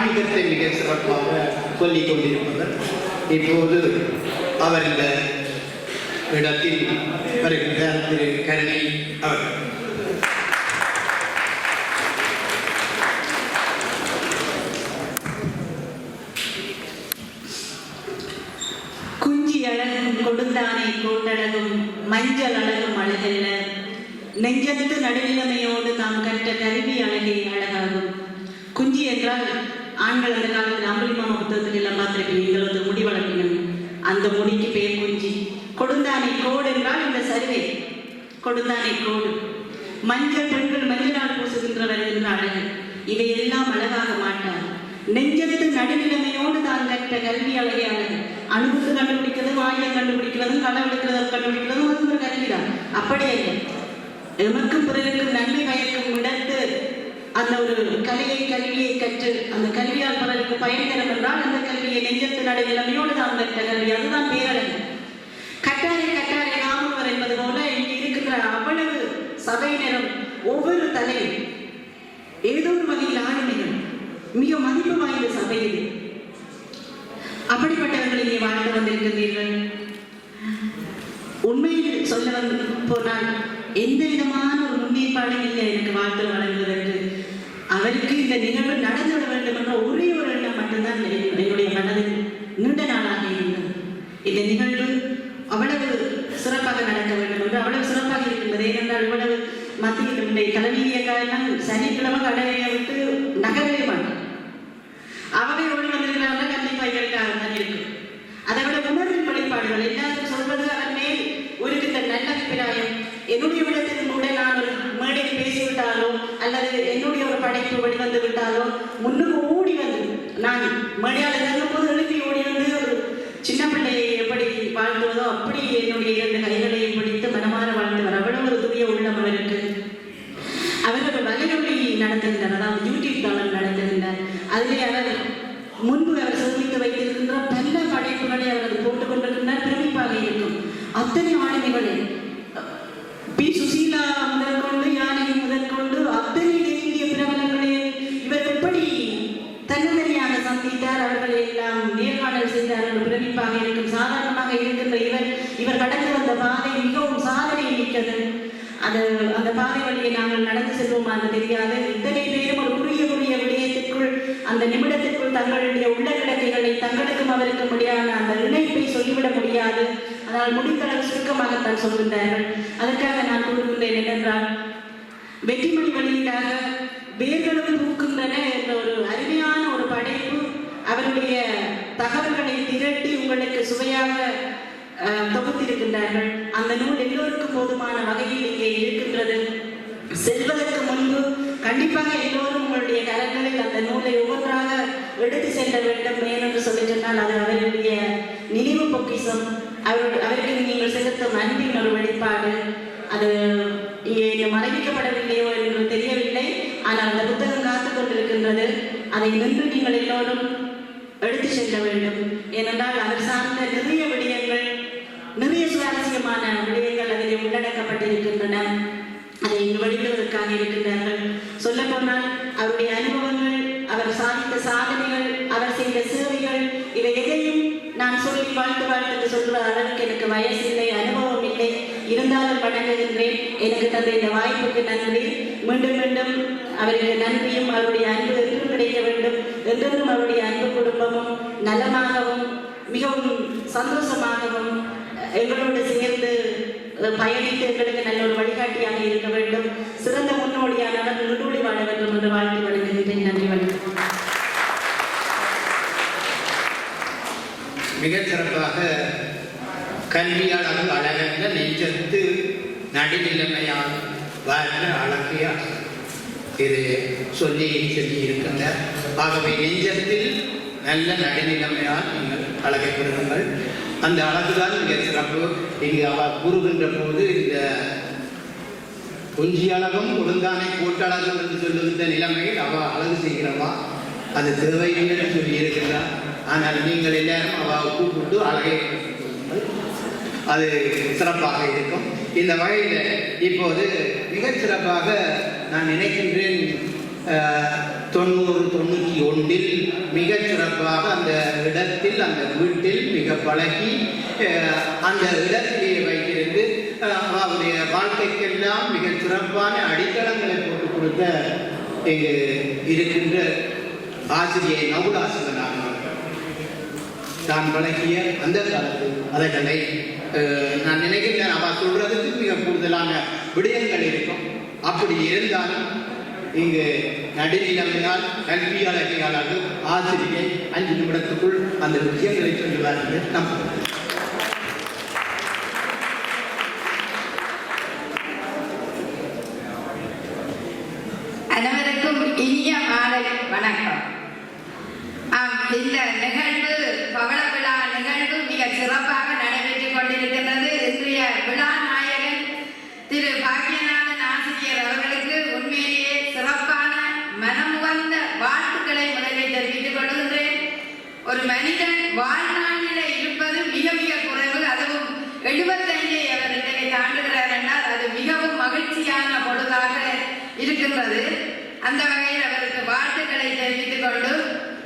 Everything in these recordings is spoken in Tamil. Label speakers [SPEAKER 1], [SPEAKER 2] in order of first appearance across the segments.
[SPEAKER 1] ஆன்மீகத்தை மிக சிறப்பாக சொல்லிக் கொண்டிருப்பவர். இப்போது அவர் இந்த இடத்தில் வருகின்ற திரு கரணி அவர்கள்.
[SPEAKER 2] குஞ்சி அழகும் கொடுந்தானை கோட்டழகும் மஞ்சள் அழகும் அழகல்ல நெஞ்சத்து நடுநிலைமையோடு நாம் கற்ற கருவி அழகே அழகாகும். குஞ்சி என்றால் ஆண்கள் அந்த காலத்தில் அம்புலிமாமா புத்தகத்தில் எல்லாம் பார்த்துருக்கீங்க வந்து முடி வளர்க்கணும். அந்த முடிக்கு பேர் குஞ்சி. கொடுந்தானை கோடு என்றால் இந்த சரிவை. கொடுந்தானை கோடு. மஞ்சள் பெண்கள் மஞ்சளால் பூசுகின்றவர் என்ற அழகு இவையெல்லாம் அழகாக மாட்டார். நெஞ்சத்து நடுநிலைமையோடு தான் கற்ற கல்வி அழகே அழகு. அணுகுக்கு கண்டுபிடிக்கிறது வாயில கண்டுபிடிக்கிறதும் களை களவெடுக்கிறது கண்டுபிடிக்கிறது அது ஒரு கல்விதான் அப்படியே எமக்கும் பிறருக்கும் நன்மை பயக்கும் இடத்து அந்த ஒரு கலையை கல்வியை கற்று அந்த கல்வியால் பலருக்கு பயன் தரும் என்றால் அந்த கல்வியை நெஞ்சத்து நடுநிலைமையோடு தான் கற்ற கல்வி. அதுதான் பேரழகு கட்டாரை கட்டாரை ராமவர் என்பது போல இங்கு இருக்கின்ற அவ்வளவு சபையினரும் ஒவ்வொரு தலை ஏதோ ஒரு வகையில் ஆளுமைகள் மிக மதிப்பு வாய்ந்த சபை இது அப்படிப்பட்டவர்கள் இங்கே வாழ்ந்து வந்திருக்கிறீர்கள் உண்மையில் சொல்ல வந்து போனால் எந்த விதமான ஒரு முன்னேற்பாடும் இல்லை எனக்கு வாழ்த்து வழங்குவதற்கு. அவருக்கு இந்த நிகழ்வு நடந்துவிட வேண்டும் என்ற ஒரே ஒரு எண்ணம் மட்டும்தான் என்னுடைய மனதில் நீண்ட நாளாக இருந்தது. இந்த நிகழ்வு அவ்வளவு சிறப்பாக நடக்க வேண்டும் என்று அவ்வளவு சிறப்பாக இருக்கின்றது ஏனென்றால் இவ்வளவு மத்தியில் இன்றைய இயக்கம் சனிக்கிழமை கடையை விட்டு நகரவே மாட்டோம் அவரை ஓடி வந்திருக்கிறார்கள் கண்டிப்பா இவருக்காக தான் இருக்கும் அதை விட உணர்வின் வெளிப்பாடுகள் எல்லாரும் சொல்வது அதன் மேல் இருக்கின்ற நல்ல அபிப்பிராயம் என்னுடைய விடத்தில் கூட நான் ஒரு மேடையில் பேசிவிட்டாலோ அல்லது என்னுடைய ஒரு படைப்பு வெளிவந்து விட்டாலோ முன்னுக்கு ஓடி வந்து நான் மேடையால் இறங்கும் போது எழுப்பி ஓடி வந்து ஒரு சின்ன பிள்ளையை எப்படி வாழ்த்துவதோ அப்படி என்னுடைய இரண்டு கைகளையும் பிடித்து மனமாற வாழ்ந்தவர் அவ்வளவு ஒரு தூய உள்ளம் அவருக்கு அவர் ஒரு வலையொலி நடத்துகின்றார் அதாவது யூடியூப் தளம் நடத்துகின்றார் அதிலே அவர் முன்பு அவர் சேமித்து வைத்திருக்கின்ற பல படைப்புகளை அவர் போட்டுக் கொண்டிருக்கின்றார் பிரமிப்பாக இருக்கும் அத்தனை பி சுசீலா முதற்கொண்டு யானை முதற்கொண்டு அத்தனை இந்திய பிரபலங்களே இவர் எப்படி தன்னந்தனியாக சந்தித்தார்? அவர்களை எல்லாம் நேர்காணல் செய்தார் என்று பிரமிப்பாக இருக்கும் சாதாரணமாக இருக்கின்ற இவர் இவர் கடந்து வந்த பாதை மிகவும் சாதனை மிக்கது. அது அந்த பாதை வழியை நாங்கள் நடந்து செல்வோமா என்று தெரியாது. இத்தனை பேரும் ஒரு குறுகிய குறுகிய விடயத்திற்குள் அந்த நிமிடத்திற்குள் தங்களுடைய உள்ள கிடக்கைகளை தங்களுக்கும் அவருக்கும் முடியாத அந்த இணைப்பை சொல்லிவிட முடியாது. அதனால் முடிந்தளவு சுருக்கமாகத்தான் சொல்கின்றார்கள் அதற்காக நான் கூறுகின்றேன் என்னென்றால் வெற்றிமணி வழியிலாக வேர்களும் பூக்கின்றன என்ற ஒரு அருமையான ஒரு படைப்பு அவருடைய தகவல்களை திரட்டி உங்களுக்கு சுவையாக தொகுத்திருக்கின்றார்கள். அந்த நூல் எல்லோருக்கும் போதுமான வகையில் இங்கே இருக்கின்றது. செல்வதற்கு முன்பு கண்டிப்பாக எல்லோரும் உங்களுடைய கரங்களில் அந்த நூலை ஒவ்வொன்றாக எடுத்து செல்ல வேண்டும். ஏனென்று சொல்லி சொன்னால் அது அவருடைய நினைவு பொக்கிஷம் அவர் அவருக்கு நீங்கள் செலுத்தும் நன்றியின் ஒரு வெளிப்பாடு அது இங்கே மறைவிக்கப்படவில்லையோ என்று தெரியவில்லை. ஆனால் அந்த புத்தகம் காத்துக் கொண்டிருக்கின்றது. அதை நின்று நீங்கள் எல்லோரும் எடுத்து செல்ல வேண்டும். ஏனென்றால் அவர் சார்ந்த நிறைய விடயங்கள் நிறைய சுவாரஸ்யமான விடயங்கள் அதில் உள்ளடக்கப்பட்டிருக்கின்றன. அதை இங்கு வெளியிடுவதற்காக இருக்கின்றார்கள். சொல்ல போனால் அவருடைய அனுபவங்கள் அவர் சாதித்த சாதனைகள் நான் சொல்லி வாழ்த்து வாழ்த்து என்று அளவுக்கு எனக்கு வயசு இல்லை அனுபவம் இல்லை. இருந்தாலும் வணங்குகின்றேன் எனக்கு தந்த இந்த வாய்ப்புக்கு நன்றி. மீண்டும் மீண்டும் அவருக்கு நன்றியும் அவருடைய அன்பு என்றும் கிடைக்க வேண்டும். என்றென்றும் அவருடைய அன்பு குடும்பமும் நலமாகவும் மிகவும் சந்தோஷமாகவும் எங்களோடு சேர்ந்து பயணித்து எங்களுக்கு நல்ல ஒரு வழிகாட்டியாக இருக்க வேண்டும் சிறந்த முன்னோடியானவர் நுடுவழி வாழ வேண்டும் என்று வாழ்த்து வணங்குகின்றேன் நன்றி வணக்கம்
[SPEAKER 1] மிகச் சிறப்பாக கல்வியாளர்கள் அழகற்ற நெஞ்சத்து நடுநிலைமையால் வாழ்ந்த அழகையா இது சொல்லி சொல்லி இருக்கின்ற ஆகவே நெஞ்சத்தில் நல்ல நடுநிலைமையால் நீங்கள் அழகை அந்த அழகுதான் இங்கே சிறப்பு. இங்கே அவர் கூறுகின்ற போது இந்த கொஞ்சி அழகும் ஒழுங்கானை கூட்டழகும் என்று சொல்லுகின்ற நிலைமையில் அவ அழகு செய்கிறவா? அது தேவையில்லை சொல்லி இருக்கின்றார். ஆனால் நீங்கள் எல்லாரும் அவ கூப்பிட்டு அழகை அது சிறப்பாக இருக்கும். இந்த வகையில் இப்போது மிகச் சிறப்பாக நான் நினைக்கின்றேன் தொண்ணூறு தொண்ணூற்றி ஒன்றில் மிகச் சிறப்பாக அந்த இடத்தில் அந்த வீட்டில் மிக பழகி அஹ், அந்த இடத்திலே வைத்திருந்து அவருடைய வாழ்க்கைக்கெல்லாம் மிகச் சிறப்பான அடித்தளங்களை போட்டுக் கொடுத்த இருக்கின்ற ஆசிரியை நவுலாசிவனாக தான் பழகிய அந்த காலத்து அதைகளை நான் நினைக்கின்றேன். கூடுதலான விடயங்கள் இருக்கும். அப்படி இருந்தாலும் இங்கு நடுநிலைமையால் கல்வி ஆசிரியை அஞ்சு நிமிடத்துக்குள் அந்த விஷயங்களை சொல்லுவார்கள். நம்புகிறேன்
[SPEAKER 3] அனைவருக்கும் இனிய மாலை வணக்கம் ஆம் இந்த நிகழ்வு பவள விழா நிகழ்வு மிக சிறப்பாக நடைபெற்றுக் கொண்டிருக்கின்றது இன்றைய விழா நாயகன் திரு பாக்கியநாதன் ஆசிரியர் அவர்களுக்கு உண்மையிலேயே சிறப்பான மனமுவந்த வாழ்த்துக்களை முதலில் தெரிவித்துக் கொள்கின்றேன் ஒரு மனிதன் வாழ்நாளில் இருப்பது மிக மிக குறைவு. அதுவும் எழுபத்தைந்தை அவர் இன்றைக்கு தாண்டுகிறார் என்றால் அது மிகவும் மகிழ்ச்சியான பொழுதாக இருக்கின்றது. அந்த வகையில் அவருக்கு வாழ்த்துக்களை தெரிவித்துக் கொண்டு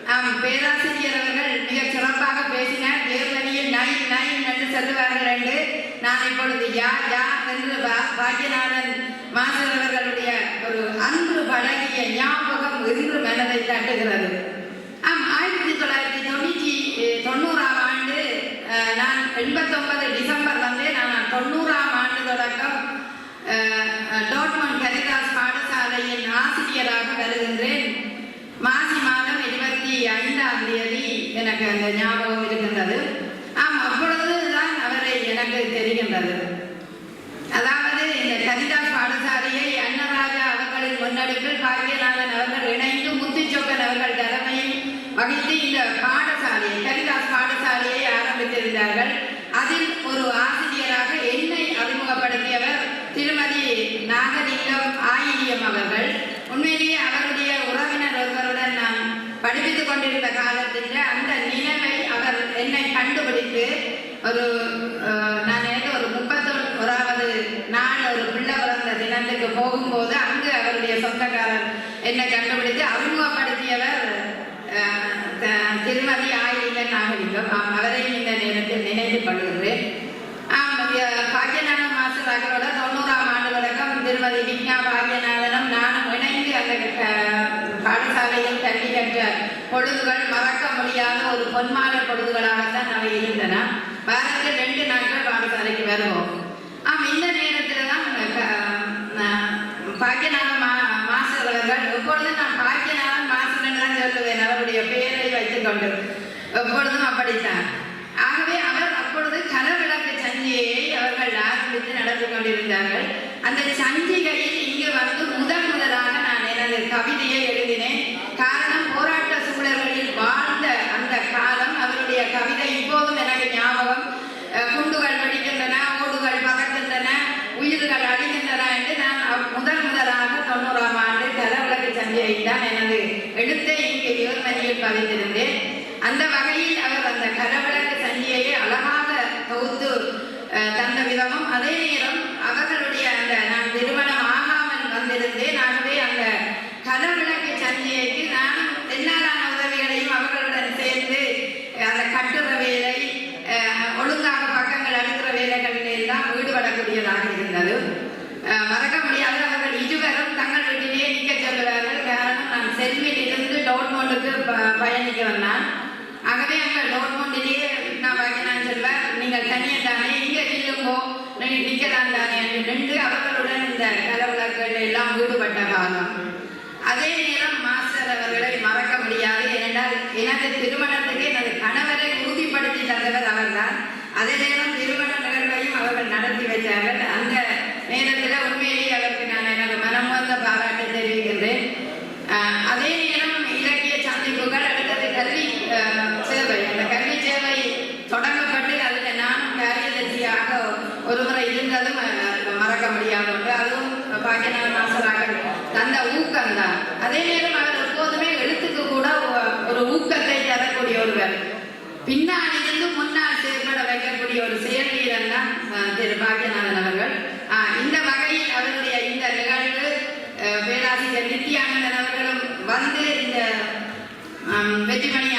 [SPEAKER 3] நாம் பேராசிரியர் அவர்கள் மிக சிறப்பாக பேசினார். தேர்வழியில் நை நை என்று சொல்லுவார்கள் என்று நான் இப்பொழுது யா யா என்று பாக்கியநாதன் மாஸ்டர் அவர்களுடைய ஒரு அன்று பழகிய ஞாபகம் இன்று மனதை தட்டுகிறது. ஆம் ஆயிரத்தி தொள்ளாயிரத்தி தொண்ணூற்றி அஹ், தொண்ணூறாம் ஆண்டு அஹ், நான் எண்பத்தொன்பது டிசம்பர் வந்து நான் தொண்ணூறாம் ஆண்டு தொடக்கம் டோட்மன் கரிதாஸ் பாடசாலையின் ஆசிரியராக வருகின்றேன். மாசி மாதம் இருபத்தி ஐந்தாம் தேதி எனக்கு அந்த ஞாபகம் இருக்கின்றது. ஆம் அப்பொழுதுதான் அவரை எனக்கு தெரிகின்றது. அதாவது இந்த கரிதாஸ் பாடசாலையை அன்னராஜா அவர்களின் முன்னெடுப்பில் பாக்கியநாதன் அவர்கள் இணைந்து முத்துச்சொக்கன் அவர்கள் தலைமையை வகித்து இந்த பாடசாலையை கரிதாஸ் பாடசாலையை ஆரம்பித்திருந்தார்கள் அதில் ஒரு ஆசிரியராக என்னை அறிமுகப்படுத்தியவர் திருமதி நாகரீகம் ஆயிரியம் அவர்கள் உண்மையிலேயே அவருடைய உறவினர் ஒருவருடன் நான் படிப்பித்துக் கொண்டிருந்த காலத்தில் அந்த நினைவை அவர் என்னை கண்டுபிடித்து ஒரு நான் எனக்கு ஒரு முப்பத்தொராவது நாள் ஒரு பிள்ளை பிறந்த தினத்துக்கு போகும்போது அங்கு அவருடைய சொந்தக்காரர் என்னை கண்டுபிடித்து அறிமுகப்படுத்தியவர் த- திருமதி ஆயிலிங்கன் நாகரிகம் ஆம், அவரையும் இந்த நேரத்தில் நினைவு கொள்கிறேன். ஆம், அஹ், தொண்ணூறாம் ஆண்டு வழக்கம் திருமதி விக்னா பாக்கியநாதனும் நானும் இணைந்து அந்த பாடசாலையில் கல்வி கற்ற பொழுதுகள் மறக்க முடியாத ஒரு பொன்மான பொழுதுகளாகத்தான் அவை இருந்தன. வாரத்தில் ரெண்டு நாட்கள் பாடசாலைக்கு வருவோம். ஆம் இந்த நேரத்தில் தான் பாக்கியநாதன் மா மாஸ்டர் அவர்கள் எப்பொழுதும் நான் பாக்கியநாதன் மாஸ்டர் தான் சொல்லுவேன். அவருடைய பெயரை வைத்துக் கொண்டு எப்பொழுதும் அப்படித்தான். ஆகவே அவர் அப்பொழுது கனவிளக்கு சஞ்சியை அவர்கள் ஆரம்பித்து நடந்து கொண்டிருந்தார்கள். அந்த சஞ்சிகையில் இங்கு வந்து முதன் முதலாக நான் எனது கவிதையை எழுதினேன். காரணம் போராட்ட சூழல்களில் வாழ்ந்த அந்த காலம் அவருடைய கவிதை இப்போதும் எனக்கு ஞாபகம். குண்டுகள் வெடிக்கின்றன ஓடுகள் பறக்கின்றன உயிர்கள் அழிகின்றன என்று நான் முதன் முதல் முதலாக தொண்ணூறாம் ஆண்டு கலவிளக்கு சஞ்சிகையை தான் எனது எழுத்தை இங்கு ஜெர்மனியில் பதிந்திருந்தேன் அந்த வகையில் அவர் அந்த கலவிளக்கு சஞ்சிகையை அழகாக தொகுத்து தந்த விதமும் அதே நேரம் அவர்களுடைய அந்த நான் திருமணம் ஆகாமல் வந்திருந்தேன் ஆகவே அந்த கதவிளக்கு சந்தியைக்கு நானும் என்னாலான உதவிகளையும் அவர்களுடன் சேர்ந்து அந்த கட்டுற வேலை ஒழுங்காக பக்கங்கள் அடுக்கிற வேலைகளில் எல்லாம் ஈடுபடக்கூடியதாக இருந்தது. மறக்க முடியாது அவர்கள் இருவரும் தங்கள் வீட்டிலேயே நிற்க சொல்லுவார்கள் காரணம் நான் செல்வியில் இருந்து டோட்மோண்டுக்கு ப- பயணிக்க வந்தான். ஆகவே அங்கே டோட்மோண்டிலேயே நான் நான் சொல்வேன் நீங்கள் தனியாக தானே இங்கே நில்லுங்கோ நீங்கள் நிற்கலாம் தானே என்று நின்று அவர்களுடன் இந்த கலவிளக்குகள் எல்லாம் ஈடுபட்ட காலம். அதே நேரம் மாஸ்டர் அவர்களை மறக்க முடியாது. ஏனென்றால் எனது திருமணத்துக்கு எனது கணவரை உறுதிப்படுத்தி தந்தவர் அவர்தான். அதே நேரம் வந்தார் அதே நேரம் அவர் எப்போதுமே எழுத்துக்கு கூட ஒரு ஊக்கத்தை தரக்கூடியவர் பின்னாடி இருந்து முன்னால் திருப்பட வைக்கக்கூடிய ஒரு செயல் வீரர் தான் திரு. பாக்யநாதன் அவர்கள். இந்த வகையில் அவருடைய இந்த நிகழ்வு பேராசிரியர் நித்யானந்தன் அவர்களும் வந்து இந்த வெற்றிமணி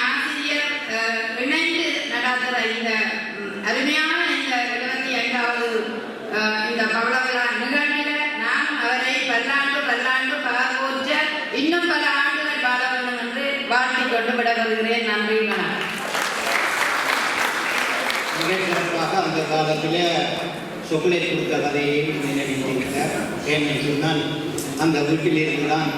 [SPEAKER 3] வருகிறேன் நன்றி
[SPEAKER 1] மிக சிறப்பாக அந்த காலத்தில் சொக்கலை கொடுத்த கதையை நினைவித்திருக்கிறார் ஏன்னு சொன்னால் அந்த வீட்டில் இருந்துதான்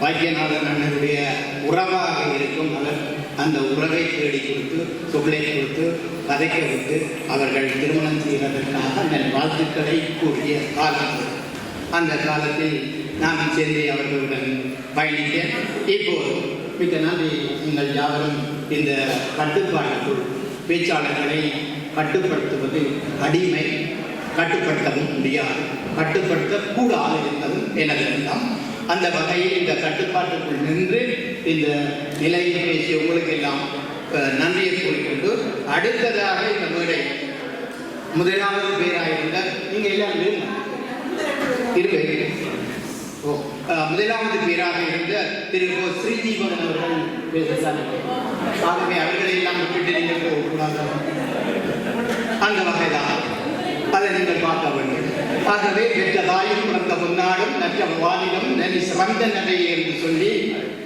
[SPEAKER 1] பாக்கியநாதன் அண்ணனுடைய உறவாக இருக்கும் அவர் அந்த உறவை தேடி கொடுத்து சொக்கலை கொடுத்து கதைக்க விட்டு அவர்கள் திருமணம் செய்வதற்காக நல் வாழ்த்துக்களை கூறிய காலம் அந்த காலத்தில் நானும் சேர்ந்து அவர்களுடன் பயணித்தேன் இப்போது மிக்க நன்றி. நீங்கள் யாவரும் இந்த கட்டுப்பாட்டுக்குள் பேச்சாளர்களை கட்டுப்படுத்துவது அடிமை கட்டுப்படுத்தவும் முடியாது கட்டுப்படுத்தக்கூடாது என்பதும் எனது எண்ணம். அந்த வகையில் இந்த கட்டுப்பாட்டுக்குள் நின்று இந்த நிலையை பேசிய உங்களுக்கு எல்லாம் நன்றியை கூறிக்கொண்டு அடுத்ததாக இந்த மேடை முதலாவது பேராக நீங்கள் எல்லாம் இருங்க. முதலாவது பேராக இருந்த திரு கோ ஸ்ரீதீபன் அவர்கள் பேசுகிறார் ஆகவே அவர்களை எல்லாம் விட்டுட்டு நீங்கள் போகக்கூடாது. அந்த வகைதான். அதை நீங்கள் பார்க்க வேண்டும். ஆகவே பெற்ற தாயும் பிறந்த பொன்னாடும் நற்ற வாலிலும் நன்றி சிறந்த நகை என்று சொல்லி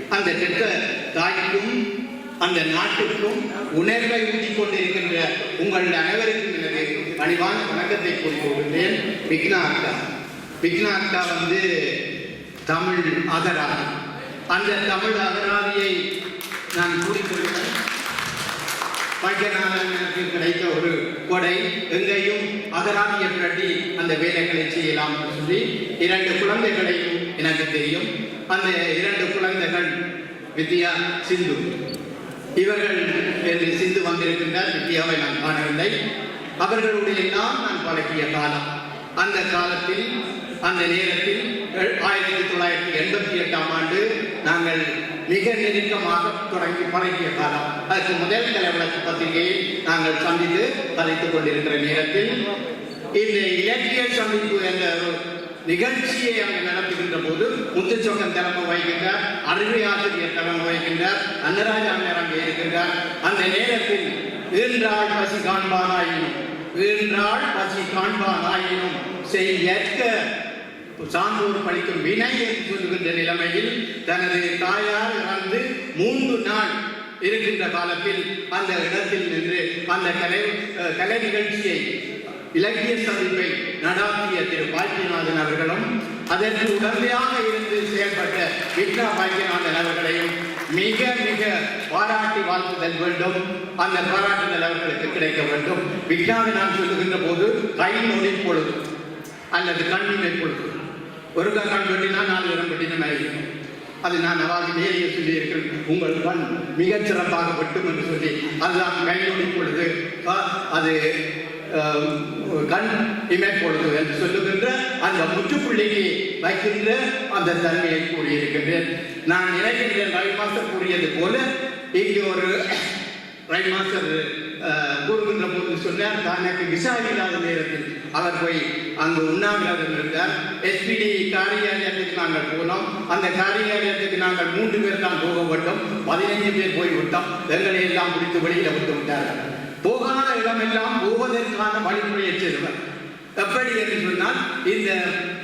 [SPEAKER 1] அந்த பெற்ற தாய்க்கும் அந்த நாட்டுக்கும் உணர்வை ஊட்டிக் கொண்டிருக்கின்ற உங்கள் அனைவருக்கும் எனது பணிவான வணக்கத்தை கூறிக்கொள்கிறேன் விக்னா அக்கா. விக்னா அக்கா வந்து தமிழ் அகராதி அந்த தமிழ் அகராதியை நான் கூறிக்கொள்கிறேன். வைத்தியநாதனுக்கு கிடைத்த ஒரு கொடை எங்கேயும் அகராதியை பிரட்டி அந்த வேலைகளை செய்யலாம் என்று சொல்லி இரண்டு குழந்தைகளையும் எனக்கு தெரியும். அந்த இரண்டு குழந்தைகள் வித்யா சிந்து. இவர்கள் என்று சிந்து வந்திருக்கின்றார் வித்யாவை நான் காணவில்லை. அவர்களுடைய எல்லாம் நான் பழகிய காலம். அந்த காலத்தில் அந்த நேரத்தில் ஆயிரத்தி தொள்ளாயிரத்தி எண்பத்தி எட்டாம் ஆண்டு நாங்கள் மிக நெருக்கமாக தொடங்கி பழகிய காலம். அதற்கு முதல் தலைவிளக்கு பத்திரிகையை நாங்கள் சந்தித்து கதைத்துக் கொண்டிருக்கிற நேரத்தில் இந்த இலக்கிய சந்திப்பு என்ற நிகழ்ச்சியை அங்கு நடத்துகின்ற போது முத்துச்சோக்கன் தலைமை வகிக்கின்றார் அறிவை ஆசிரியர் தலைமை வகிக்கின்றார் அன்னராஜ் அண்ணர் அங்கே இருக்கின்றார். அந்த நேரத்தில் ஈன்றாள் பசி காண்பானாயினும் ஈன்றாள் பசி காண்பானாயினும் செய்ய சான்றோர் படிக்கும் வினை என்று சொல்லுகின்ற நிலைமையில் தனது தாயார் இறந்து மூன்று நாள் இருக்கின்ற காலத்தில் அந்த இடத்தில் நின்று அந்த கலை கலை நிகழ்ச்சியை இலக்கிய சந்திப்பை நடாத்திய திரு பாக்கியநாதன் அவர்களும் அதற்கு உடந்தையாக இருந்து செயல்பட்ட விக்ரா பாக்கியநாதன் அவர்களையும் மிக மிக பாராட்டி வாழ்த்துதல் வேண்டும். அந்த பாராட்டுதல் அவர்களுக்கு கிடைக்க வேண்டும். விக்ராவை நான் சொல்லுகின்ற போது கை நொடி பொழுது அல்லது கண்ணிமை பொழுது ஒரு கண் வெட்டினா நாலு இடம் வெட்டினா இருக்கும் அது நான் அவாது நேரிய உங்கள் கண் மிகச் சிறப்பாக வெட்டும் என்று சொல்லி அதுதான் கையொடி பொழுது அது கண் இமை பொழுது என்று சொல்லுகின்ற அந்த முற்றுப்புள்ளிக்கு வைக்கின்ற அந்த தன்மையை கூறியிருக்கின்றேன். நான் நினைக்கின்றேன் ரவி மாஸ்டர் கூறியது போல இங்கு ஒரு ரவி மாஸ்டர் கூறுகின்ற போது சொன்னார் தனக்கு விசா இல்லாத நேரத்தில் அவர் போய் அங்கு உண்ணாவிரதம் இருந்தார். எஸ்பிடி காரியாலயத்துக்கு நாங்கள் போனோம். அந்த காரியாலயத்துக்கு நாங்கள் மூன்று பேர் தான் போக வேண்டும். பதினைஞ்சு பேர் போய் விட்டோம் எங்களை எல்லாம் முடித்து வெளியில விட்டு விட்டார்கள். போகாத இடமெல்லாம் போவதற்கான வழிமுறையை செய்தவர். எப்படி என்று சொன்னால் இந்த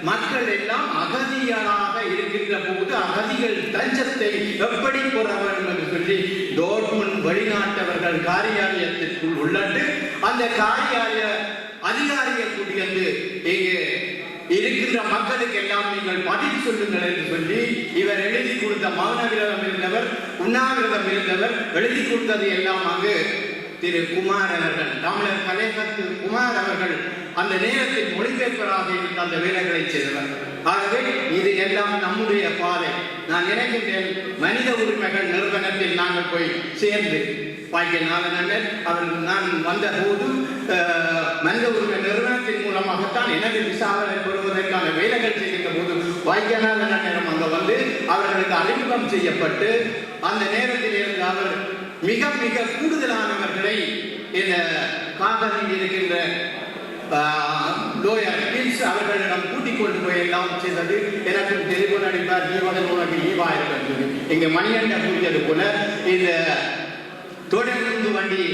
[SPEAKER 1] மக்கள் எல்லாம் அகதிகளாக இருக்கின்ற போது அகதிகள் தஞ்சத்தை எப்படி பெற வேண்டும் என்று சொல்லி டோர்முன் வெளிநாட்டவர்கள் காரியாலயத்திற்குள் உள்ளட்டு அந்த காரியாலய அதிகாரிகள் கூட்டியது இங்கே இருக்கின்ற மக்களுக்கு எல்லாம் நீங்கள் பதில் சொல்லுங்கள் என்று சொல்லி இவர் எழுதி கொடுத்த மௌன விரதம் இருந்தவர் உண்ணாவிரதம் இருந்தவர் எழுதி கொடுத்தது எல்லாம் அங்கு திரு குமார் அவர்கள் தமிழர் கலைஞத்து குமார் அவர்கள் அந்த நேரத்தில் மொழிபெயர்ப்பராக இருந்த அந்த வேலைகளை செய்தவர் ஆகவே இது எல்லாம் நம்முடைய பாதை. நான் நினைக்கின்றேன் மனித உரிமைகள் நிறுவனத்தில் நாங்கள் போய் சேர்ந்து பாக்கியநாதன் அண்ணன் அவர் நான் வந்த போது மனித உரிமை நிறுவனத்தின் மூலமாகத்தான் எனது விசாரணை பெறுவதற்கான வேலைகள் செய்கின்ற போது பாக்கியநாதன் அண்ணனும் அங்கே வந்து அவர்களுக்கு அறிமுகம் செய்யப்பட்டு அந்த நேரத்தில் இருந்து அவர் மிக மிக கூடுதலானவர்களை இந்த காதலில் இருக்கின்ற லோயர் பில்ஸ் அவர்களிடம் கூட்டிக் கொண்டு போய் எல்லாம் செய்தது. எனக்கு தெளிவு நடித்தார் நீ உனக்கு லீவா இருக்கிறது இங்க மணியண்ட கூறியது போல இந்த தொடர்ந்து வண்டி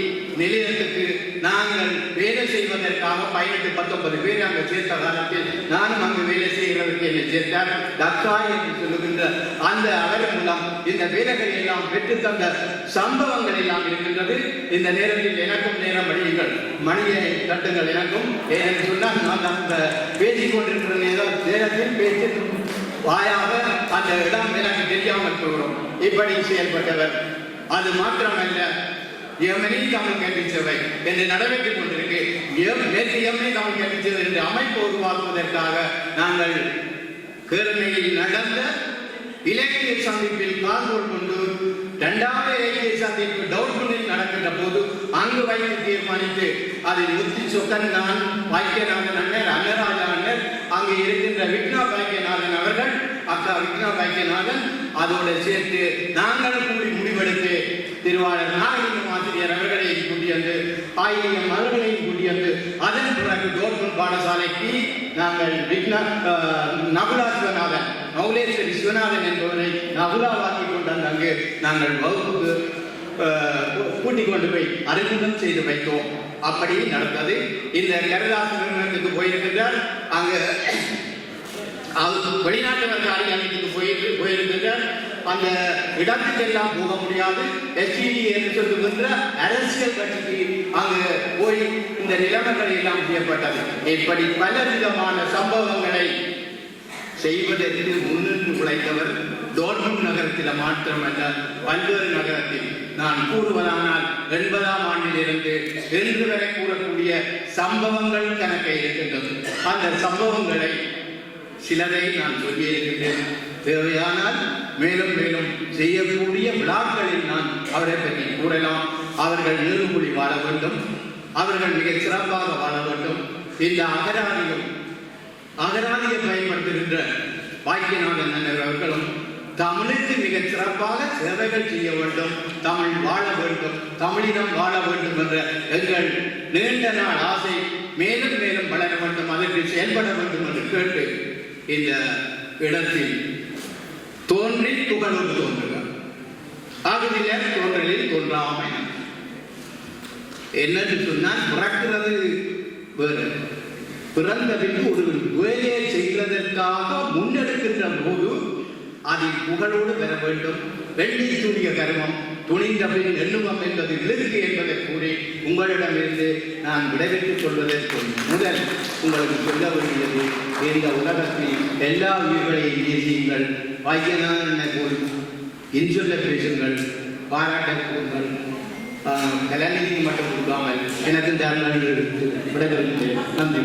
[SPEAKER 1] நிலையத்துக்கு நாங்கள் வேலை செய்வதற்காக பதினெட்டு பத்தொன்பது பேர் அங்கு சேர்த்த காலத்தில் நானும் அங்கு வேலை செய்கிறதுக்கு என்னை சேர்த்தார். தத்தா என்று சொல்லுகின்ற அந்த அவர் மூலம் இந்த வேலைகளை எல்லாம் பெற்று தந்த சம்பவங்கள் எல்லாம் இருக்கின்றது. இந்த நேரத்தில் எனக்கும் நேரம் வழியுங்கள் மணியை தட்டுங்கள் எனக்கும். ஏன்னு சொன்னால் நான் அந்த பேசிக் கொண்டிருக்கிற நேரம் நேரத்தில் பேசி வாயாக அந்த இடம் எனக்கு தெரியாமல் போகிறோம் இப்படி செயல்பட்டவர். அது மாத்திரமல்ல எமனி தமிழ் கல்வி என்று நடைபெற்றுக் கொண்டிருக்கு. எம் நேற்று தமிழ் கல்வி என்று அமைப்பு உருவாக்குவதற்காக நாங்கள் கேரளையில் நடந்த இலக்கிய சந்திப்பில் கால்கோள் கொண்டு இரண்டாவது இலக்கிய சந்திப்பு டவுட்குனில் நடக்கின்ற போது அங்கு வைத்து தீர்மானித்து அதில் முத்தி சொக்கன் நான் வாக்கியநாதன் அண்ணர் அன்னராஜா அண்ணர் அங்கு இருக்கின்ற விக்னா பாக்கியநாதன் அவர்கள் அக்கா விக்னா பாக்கியநாதன் அதோடு சேர்த்து நாங்கள் கூடி முடிவெடுத்து திருவாளர் நாகலிங்கம் ஆசிரியர் அவர்களை கூட்டியது ஆயிரம் அவர்களையும் கூட்டியது அதன் பிறகு கவர்மெண்ட் பாடசாலைக்கு நாங்கள் விக்னா நகுலா சிவநாதன் மௌலேஸ்வரி சிவநாதன் என்பவரை நகுலாவாக்கி கொண்டு வந்து அங்கு நாங்கள் வகுப்புக்கு அஹ், கூட்டிக் கொண்டு போய் அறிமுகம் செய்து வைத்தோம். அப்படி நடந்தது. இந்த கரதாசு நிறுவனத்துக்கு போயிருக்கின்றார். அங்கு அவர் வெளிநாட்டவர் காரியாலயத்துக்கு போயிருந்து போயிருக்கின்றார். அந்த இடத்துக்கெல்லாம் போக முடியாது. எஸ்டிடி என்று சொல்லுகின்ற அரசியல் கட்சிக்கு அங்கு போய் இந்த நிலைமைகள் எல்லாம் செய்யப்பட்டது இப்படி பல விதமான சம்பவங்களை செய்வதற்கு முன்னின்று உழைத்தவர் டோர்மன் நகரத்தில் மாத்திரமல்ல பல்வேறு நகரத்தில். நான் கூறுவதானால் எண்பதாம் ஆண்டிலிருந்து இன்று வரை கூறக்கூடிய சம்பவங்கள் கணக்கை இருக்கின்றது. அந்த சம்பவங்களை சிலரை நான் சொல்லியிருக்கின்றேன். தேவையானால் மேலும் மேலும் செய்யக்கூடிய விழாக்களில் நான் அவரை பற்றி கூறலாம். அவர்கள் நீர்மொழி வாழ வேண்டும். அவர்கள் மிக சிறப்பாக வாழ வேண்டும். இந்த அகராதியும் அகராதியை பயன்படுத்துகின்ற பாக்கியநாதன் அண்ணர் அவர்களும் தமிழுக்கு மிக சிறப்பாக சேவைகள் செய்ய வேண்டும். தமிழ் வாழ வேண்டும். தமிழிடம் வாழ வேண்டும் என்ற எங்கள் நீண்ட நாள் ஆசை மேலும் மேலும் வளர வேண்டும். அதற்கு செயல்பட வேண்டும் என்று கேட்டு இந்த இடத்தில் தோன்றி துகளோடு தோன்றுகிறார் ஆகுதில தோன்றலில் தோன்றாமை என்னன்னு சொன்னால் பிறக்கிறது வேறு. பிறந்த பின்பு ஒரு வேலையை செய்வதற்காக முன்னெடுக்கின்ற போது அதில் புகழோடு பெற வேண்டும். வெள்ளி துணிய கருமம் துணிந்த பின் எண்ணுமம் என்பது இழுக்கு என்பதை கூறி உங்களிடமிருந்து நான் விடைபெற்றுக் கொள்வதற்கு முதல் உங்களுக்கு சொல்ல வேண்டியது இந்த உலகத்தில் எல்லா உயிர்களையும் பேசியுங்கள் வாக்கியதான் என்ன போல் இன்சொல்ல பேசுங்கள் பாராட்ட கூறுங்கள் கலாநிதி மட்டும் கொடுக்காமல் எனக்கு இந்த எடுத்து விடைபெறுகிறேன். நன்றி.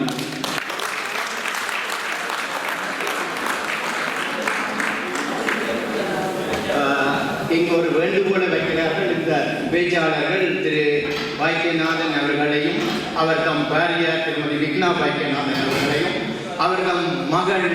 [SPEAKER 1] ஒரு வேண்டுகோளை வைக்கிறார்கள் இந்த பேச்சாளர்கள். திரு பாக்கியநாதன் அவர்களையும் அவர் தம் பாரியார் திருமதி விக்னா பாக்கியநாதன் அவர்களையும் அவர் தம் மகள்